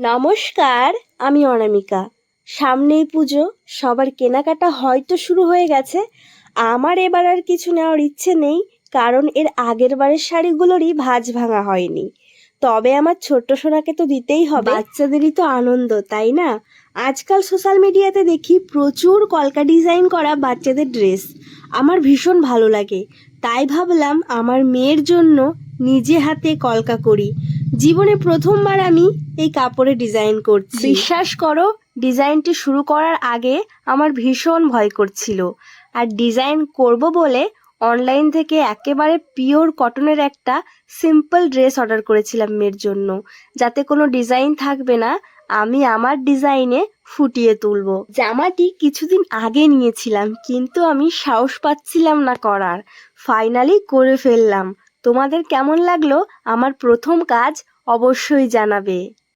নমস্কার, আমি অনামিকা। সামনেই পুজো, সবার কেনাকাটা হয়তো শুরু হয়ে গেছে। আমার এবার আর কিছু নেওয়ার ইচ্ছে নেই, কারণ এর আগের বারের শাড়িগুলোরই ভাজ ভাঙা হয়নি। তবে আমার ছোট্ট সোনাকে তো দিতেই হবে। বাচ্চাদেরই তো আনন্দ, তাই না? আজকাল সোশ্যাল মিডিয়াতে দেখি প্রচুর কলকা ডিজাইন করা বাচ্চাদের ড্রেস। আমার ভীষণ ভালো লাগে। তাই ভাবলাম আমার মেয়ের জন্য নিজে হাতে কলকা করি। জীবনে প্রথমবার আমি এই কাপড়ে ডিজাইন করছি। বিশ্বাস করো ডিজাইনটি শুরু করার আগে আমার ভীষণ ভয় করছিল। আর ডিজাইন করব বলে অনলাইন থেকে একেবারে পিওর কটনের একটা সিম্পল ড্রেস অর্ডার করেছিলাম মেয়ের জন্য। যাতে কোনো ডিজাইন থাকবে না, আমি আমার ডিজাইনে ফুটিয়ে তুলব। জামাটি কিছুদিন আগে নিয়েছিলাম, কিন্তু আমি সাহস পাচ্ছিলাম না করার। ফাইনালি করে ফেললাম। তোমাদের কেমন লাগল? আমার প্রথম কাজ অবশ্যই জানাবে।